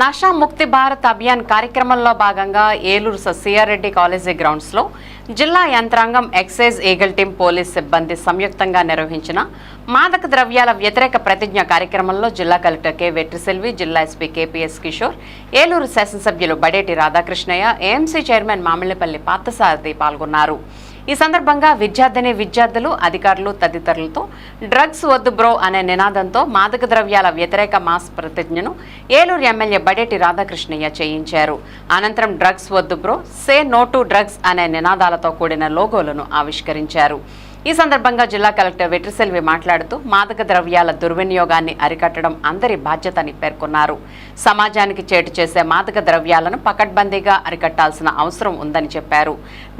నషా ముక్తి భారత్ అభియాన్ కార్యక్రమంలో భాగంగా ఏలూరు ససియారెడ్డి కాలేజీ గ్రౌండ్స్లో జిల్లా యంత్రాంగం ఎక్సైజ్ ఈగల్ టీం పోలీస్ సిబ్బంది సంయుక్తంగా నిర్వహించిన మాదక ద్రవ్యాల వ్యతిరేక ప్రతిజ్ఞ కార్యక్రమంలో జిల్లా కలెక్టర్ కె వెట్రిసెల్వి జిల్లా ఎస్పీ కేపీఎస్ కిషోర్ ఏలూరు శాసనసభ్యులు బడేటి రాధాకృష్ణయ్య ఏఎంసీ చైర్మన్ మామిళ్ళపల్లి పార్థసారథి పాల్గొన్నారు. ఈ సందర్భంగా విద్యార్థిని విద్యార్థులు అధికారులు తదితరులతో డ్రగ్స్ వద్దు బ్రో అనే నినాదంతో మాదక ద్రవ్యాల వ్యతిరేక మాస్ ప్రతిజ్ఞను ఏలూరు ఎమ్మెల్యే బడేటి రాధాకృష్ణయ్య చేయించారు. అనంతరం డ్రగ్స్ వద్దు bro say no to drugs అనే నినాదాలతో కూడిన లోగోలను ఆవిష్కరించారు. ఈ సందర్భంగా జిల్లా కలెక్టర్ వెట్రిసెల్వి మాట్లాడుతూ మాదక ద్రవ్యాల దుర్వినియోగాన్ని అరికట్టడం అందరి బాధ్యతని పేర్కొన్నారు. సమాజానికి చేటు చేసే మాదక ద్రవ్యాలను పకడ్బందీగా అరికట్టాల్సిన అవసరం ఉందని చెప్పారు.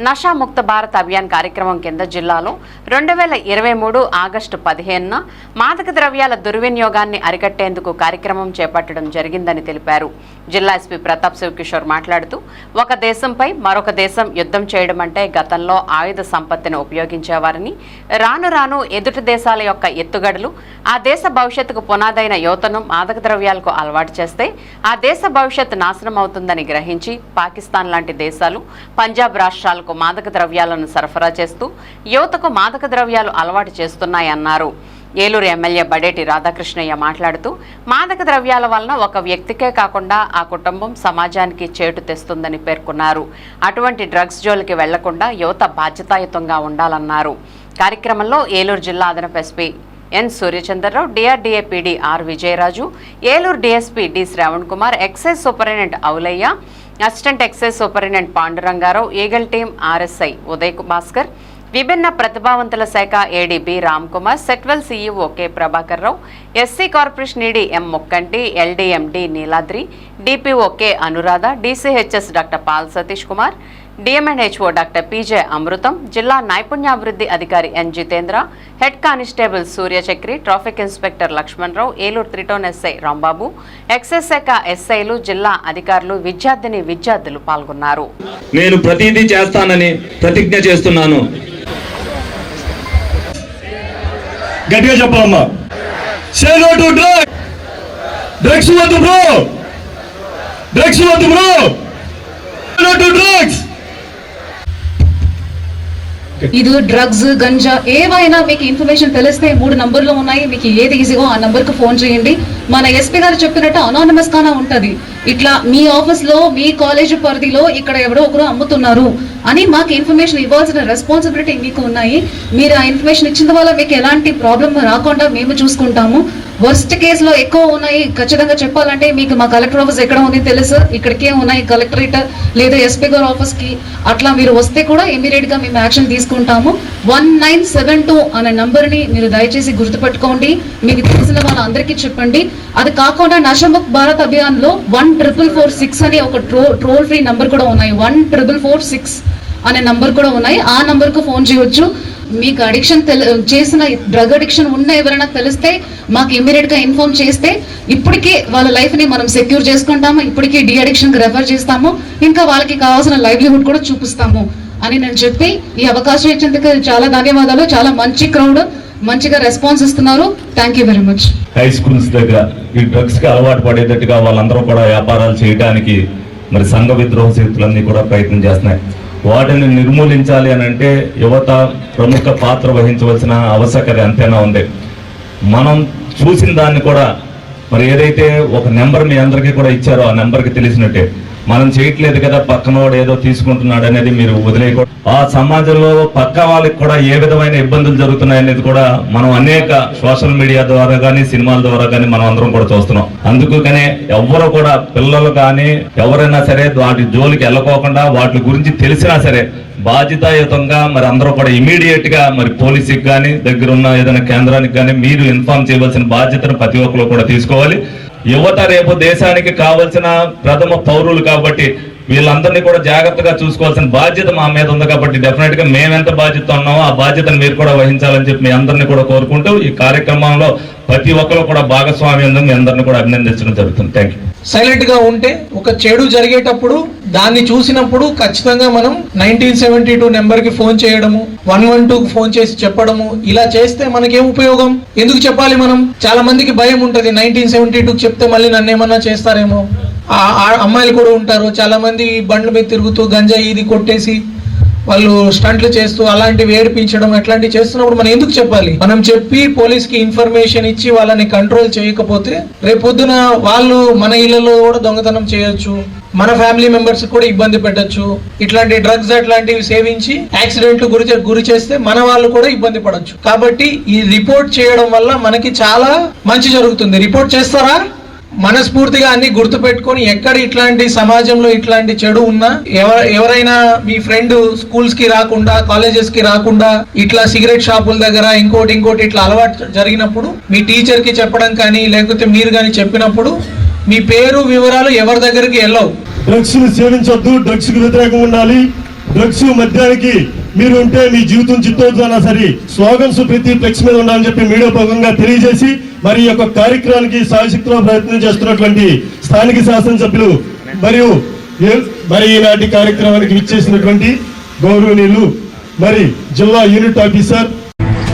నషాముక్త భారత్ అభియాన్ కార్యక్రమం కింద జిల్లాలో రెండు వేల ఇరవై మూడు ఆగస్టు పదిహేనున మాదక ద్రవ్యాల దుర్వినియోగాన్ని అరికట్టేందుకు కార్యక్రమం చేపట్టడం జరిగిందని తెలిపారు. జిల్లా ఎస్పీ ప్రతాప్ శివకిషోర్ మాట్లాడుతూ ఒక దేశంపై మరొక దేశం యుద్ధం చేయడం అంటే గతంలో ఆయుధ సంపత్తిని ఉపయోగించేవారని రాను రాను ఎదుటి దేశాల యొక్క ఎత్తుగడలు ఆ దేశ భవిష్యత్తుకు పునాదైన యువతను మాదక ద్రవ్యాలకు అలవాటు చేస్తే ఆ దేశ భవిష్యత్తు నాశనం అవుతుందని గ్రహించి పాకిస్తాన్ లాంటి దేశాలు పంజాబ్ రాష్ట్రాలకు మాదక ద్రవ్యాలను సరఫరా చేస్తూ యువతకు మాదక ద్రవ్యాలు అలవాటు చేస్తున్నాయన్నారు. ఏలూరు ఎమ్మెల్యే బడేటి రాధాకృష్ణయ్య మాట్లాడుతూ మాదక ద్రవ్యాల వలన ఒక వ్యక్తికే కాకుండా ఆ కుటుంబం సమాజానికి చేటు తెస్తుందని పేర్కొన్నారు. అటువంటి డ్రగ్స్ జోలికి వెళ్ళకుండా యువత బాధ్యతాయుతంగా ఉండాలన్నారు. కార్యక్రమంలో ఏలూరు జిల్లా అదనపు SP N Suryachandrarao DRDA PD R Vijayaraju Eluru DSP D Shravan Kumar excise superintendent Avulaiah assistant excise superintendent Pandurangarao eagle team RSI Uday Bhaskar విభిన్న ప్రతిభావంతుల శాఖ AD B Ram Kumar SETWEL CEO K Prabhakar Rao SC corporation ED M Mukkanti LDMD Neeladri DPO K Anuradha DCHS doctor Paul Satish Kumar DMNHO doctor PJ Amrutham జిల్లా నైపుణ్యాభివృద్ధి అధికారి N Jitendra head constable Suryachakri traffic inspector Lakshmanarao Eluru three town SI Rambabu excise శాఖ ఎస్ఐలు జిల్లా అధికారులు విద్యార్థిని విద్యార్థులు పాల్గొన్నారు. నేను ప్రతిదీ చేస్తానని ప్రతిజ్ఞ చేస్తున్నాను. గట్టిగా say no to drug drugs వద్దు బ్రో డ్రగ్స్ వద్దు బ్రో నో టు డ్రగ్స్ ఇది డ్రగ్స్ గంజా ఏవైనా మీకు ఇన్ఫర్మేషన్ తెలిస్తే మూడు నంబర్లు ఉన్నాయి. మీకు ఏది ఈజీగో ఆ నంబర్కు ఫోన్ చేయండి. మన ఎస్పీ గారు చెప్పినట్టు అనానమస్ గానే ఉంటది. ఇట్లా మీ ఆఫీస్లో మీ కాలేజ్ పరిధిలో ఇక్కడ ఎవరో ఒకరు అమ్ముతున్నారు అని మాకు ఇన్ఫర్మేషన్ ఇవ్వాల్సిన రెస్పాన్సిబిలిటీ మీకు ఉన్నాయి. మీరు ఆ ఇన్ఫర్మేషన్ ఇచ్చిన వల్ల మీకు ఎలాంటి ప్రాబ్లం రాకుండా మేము చూసుకుంటాము. వర్స్ట్ కేసులో ఎక్కువ ఉన్నాయి. ఖచ్చితంగా చెప్పాలంటే మీకు మా కలెక్టర్ ఆఫీస్ ఎక్కడ ఉంది తెలుసు. ఇక్కడికే ఉన్నాయి కలెక్టరేట్ లేదా ఎస్పీ గారి ఆఫీస్కి. అట్లా మీరు వస్తే కూడా ఇమీడియట్గా మేము యాక్షన్ తీసుకుంటాము. వన్ నైన్ సెవెన్ టూ అనే నంబర్ని మీరు దయచేసి గుర్తుపెట్టుకోండి. మీకు తెలిసిన వాళ్ళందరికీ చెప్పండి. అది కాకుండా నషముఖ్ భారత్ అభియాన్లో వన్ ట్రిపుల్ ఫోర్ సిక్స్ అని ఒక ట్రో ట్రోల్ ఫ్రీ నంబర్ కూడా ఉన్నాయి. వన్ ట్రిపుల్ ఫోర్ సిక్స్ అనే నంబర్ కూడా ఉన్నాయి. ఆ నంబర్కు ఫోన్ చేయొచ్చు. మీకు అడిక్షన్ చేసిన డ్రగ్ అడిక్షన్ ఉన్న ఎవరైనా తెలిస్తే మాకు ఇమీడియట్గా ఇన్ఫార్మ్ చేస్తే ఇప్పటికే వాళ్ళ లైఫ్ని మనం సెక్యూర్ చేసుకుంటాము ఇప్పటికే డి అడిక్షన్కి రెఫర్ చేస్తాము ఇంకా వాళ్ళకి కావాల్సిన లైవ్లీహుడ్ కూడా చూపిస్తాము అని నేను చెప్పి ఈ అవకాశం ఇచ్చేందుకు చాలా ధన్యవాదాలు చాలా మంచి క్రౌడ్ మంచిగా రెస్పాన్స్ ఇస్తున్నారు. Thank you very much high schools దగ్గర ఈ డ్రగ్స్కి అలవాటు పడేటట్టుగా వాళ్ళందరూ కూడా వ్యాపారాలు చేయడానికి మరి సంఘ విద్రోహ శక్తులన్నీ కూడా ప్రయత్నం చేస్తున్నాయి. వాటిని నిర్మూలించాలి అని అంటే యువత ప్రముఖ పాత్ర వహించవలసిన ఆవశ్యకత ఎంతైనా ఉంది. మనం చూసిన దాన్ని కూడా మరి ఏదైతే ఒక నెంబర్ మీ అందరికీ కూడా ఇచ్చారో ఆ నెంబర్కి తెలిసినట్టే. మనం చేయట్లేదు కదా పక్కనోడు ఏదో తీసుకుంటున్నాడు అనేది మీరు వదిలేయకూడదు. ఆ సమాజంలో పక్క వాళ్ళకి కూడా ఏ విధమైన ఇబ్బందులు జరుగుతున్నాయి అనేది కూడా మనం అనేక సోషల్ మీడియా ద్వారా కానీ సినిమాల ద్వారా కానీ మనం అందరం కూడా చూస్తున్నాం. అందుకు కానీ ఎవరు కూడా పిల్లలు కానీ ఎవరైనా సరే వాటి జోలికి వెళ్ళకోకుండా వాటి గురించి తెలిసినా సరే బాధ్యతాయుతంగా మరి అందరూ కూడా ఇమీడియట్గా మరి పోలీసుకి కానీ దగ్గర ఉన్న ఏదైనా కేంద్రానికి కానీ మీరు ఇన్ఫార్మ్ చేయవలసిన బాధ్యతను ప్రతి ఒక్కరు కూడా తీసుకోవాలి. యువత రేపు దేశానికి కావలసిన ప్రథమ పౌరులు కాబట్టి వీళ్ళందరినీ కూడా జాగ్రత్తగా చూసుకోవాల్సిన బాధ్యత మా మీద ఉంది కాబట్టి డెఫినెట్గా మేము ఎంత బాధ్యత ఉన్నామో ఆ బాధ్యతను మీరు కూడా వహించాలని చెప్పి మీ అందరినీ కూడా కోరుకుంటూ ఈ కార్యక్రమంలో ప్రతి ఒక్కరు కూడా భాగస్వామ్యం మీ అందరిని కూడా అభినందించడం జరుగుతుంది. థ్యాంక్ యూ సైలెంట్గా ఉంటే ఒక చెడు జరిగేటప్పుడు దాన్ని చూసినప్పుడు ఖచ్చితంగా మనం నైన్టీన్ సెవెంటీ టూ నెంబర్కి ఫోన్ చేయడము వన్ వన్ టూ ఫోన్ చేసి చెప్పడము ఇలా చేస్తే మనకేం ఉపయోగం? ఎందుకు చెప్పాలి మనం? చాలా మందికి భయం ఉంటది నైన్టీన్ సెవెంటీ టూ చెప్తే మళ్ళీ నన్ను ఏమన్నా చేస్తారేమో? అమ్మాయిలు కూడా ఉంటారు. చాలా మంది బండ్ల మీద తిరుగుతూ గంజా ఇది కొట్టేసి వాళ్ళు స్టంట్లు చేస్తూ అలాంటివి ఏడిపించడం అట్లాంటివి చేస్తున్నప్పుడు మనం ఎందుకు చెప్పాలి? మనం చెప్పి పోలీస్కి ఇన్ఫర్మేషన్ ఇచ్చి వాళ్ళని కంట్రోల్ చేయకపోతే రేపొద్దున వాళ్ళు మన ఇళ్ళలో కూడా దొంగతనం చేయొచ్చు మన ఫ్యామిలీ మెంబర్స్ కూడా ఇబ్బంది పెట్టొచ్చు. ఇట్లాంటి డ్రగ్స్ అట్లాంటివి సేవించి యాక్సిడెంట్లు గురి చే- గురి చేస్తే మన వాళ్ళు కూడా ఇబ్బంది పడచ్చు. కాబట్టి ఈ రిపోర్ట్ చేయడం వల్ల మనకి చాలా మంచి జరుగుతుంది. రిపోర్ట్ చేస్తారా? మనస్ఫూర్తిగా అన్ని గుర్తు పెట్టుకొని ఎక్కడ ఇట్లాంటి సమాజంలో ఇట్లాంటి చెడు ఉన్నా ఎవరైనా మీ ఫ్రెండ్ స్కూల్స్కి రాకుండా కాలేజెస్కి రాకుండా ఇట్లా సిగరెట్ షాపుల దగ్గర ఇంకోటి ఇంకోటి ఇట్లా అలవాటు జరిగినప్పుడు మీ టీచర్కి చెప్పడం కానీ లేకపోతే మీరు కానీ చెప్పినప్పుడు మీ పేరు వివరాలు ఎవరి దగ్గరికి వెళ్ళవు. డ్రగ్స్ని సేవించొద్దు డ్రగ్స్కి వ్యతిరేకంగా ఉండాలి. డ్రగ్స్ మద్యానికి మీరు ఉంటే మీ జీవితం చిత్తవుతుందన్నా సరే. స్లోగన్స్ ప్రతి ఫ్లెక్స్ మీద ఉండాలని చెప్పి మీడియా భాగంగా తెలియజేసి మరి ఈ యొక్క కార్యక్రమానికి సాయశక్తిలో ప్రయత్నం చేస్తున్నటువంటి స్థానిక శాసనసభ్యులు మరియు మరి ఈనాటి కార్యక్రమానికి విచ్చేసినటువంటి గౌరవనీయులు మరి జిల్లా యూనిట్ ఆఫీసర్